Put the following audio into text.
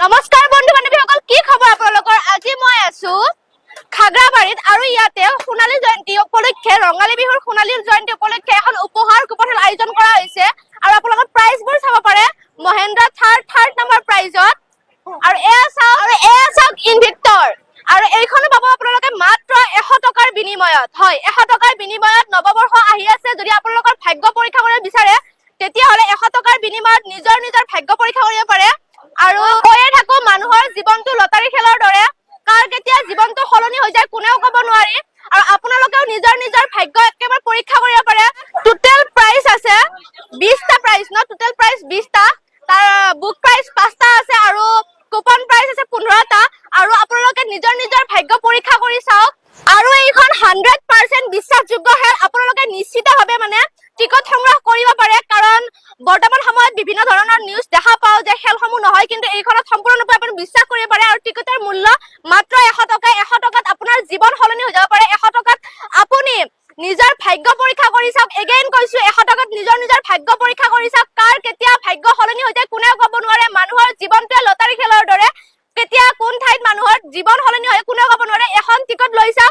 নমস্কাৰ বন্ধু বান্ধৱীসকল কি খবৰ আপোনালোকৰ? আজি মই আছো খাগ্ৰাবাৰীত আৰু ইয়াতে সোণালী জয়ন্তী উপলক্ষে ৰঙালী বিহুৰ সোণালী জয়ন্তী উপলক্ষে এখন উপহাৰ কুপনৰ আয়োজন কৰা হৈছে। আৰু আপোনালোকৰ প্ৰাইজবোৰ চাব পাৰে। মহেন্দ্ৰ থাৰ থাৰ্ড নম্বৰ প্ৰাইজত। আৰু এয়া চাওক আৰু এয়া চাওক ইনভিক্টৰ। আৰু এইখনো পাব আপোনালোকে মাত্ৰ এশ টকাৰ বিনিময়ত। হয় এশ টকাৰ বিনিময়ত নৱবৰ্ষ আহি আছে। যদি আপোনালোকৰ ভাগ্য পৰীক্ষা কৰিব বিচাৰে তেতিয়াহ'লে এশ টকাৰ বিনিময়ত নিজৰ নিজৰ ভাগ্য পৰীক্ষা যায় কোনেও ক'ব নোৱাৰি। আৰু আপোনালোকেও নিজৰ নিজৰ ভাগ্য একেবাৰে পৰীক্ষা কৰিব পাৰে। টোটেল আছে বিশটা প্ৰাইজ ন? টোটেল প্ৰাইজ বিশটা, তাৰ বুক প্ৰাইজ পাঁচটা আছে আৰু কুপন প্ৰাইজ আছে পোন্ধৰটা। আৰু আপোনালোকে নিজৰ নিজৰ ভাগ্য পৰীক্ষা কৰি চাওক। আৰু এইখন হাণ্ড্ৰেড পাৰ্চেণ্ট বিশ্বাসযোগ্য খেল আপোনালোকে নিশ্চিতভাৱে মানে টিকট সংগ্ৰহ কৰিব পাৰে। কাৰণ বৰ্তমান সময়ত বিভিন্ন ধৰণৰ নিউজ দেখা পাওঁ যে খেলসমূহ নহয়, কিন্তু এইখনত সম্পূৰ্ণৰূপে আপুনি বিশ্বাস কৰিব পাৰে আৰু টিকটৰ মূল্য মাত্ৰ এশ টকা, এশ জীৱন সলনি হৈ যাব পাৰে। এশ টকাত আপুনি নিজৰ ভাগ্য পৰীক্ষা কৰি চাওক। এগেইন কৈছো এশ টকাত নিজৰ নিজৰ ভাগ্য পৰীক্ষা কৰি চাওক। কাৰ কেতিয়া ভাগ্য সলনি হৈ যায় কোনেও ক'ব নোৱাৰে? মানুহৰ জীৱনটোৱে লটাৰী খেলৰ দৰে। কেতিয়া কোন ঠাইত মানুহৰ জীৱন সলনি হয় কোনেও ক'ব নোৱাৰে? এখন টিকট লৈ চাওক।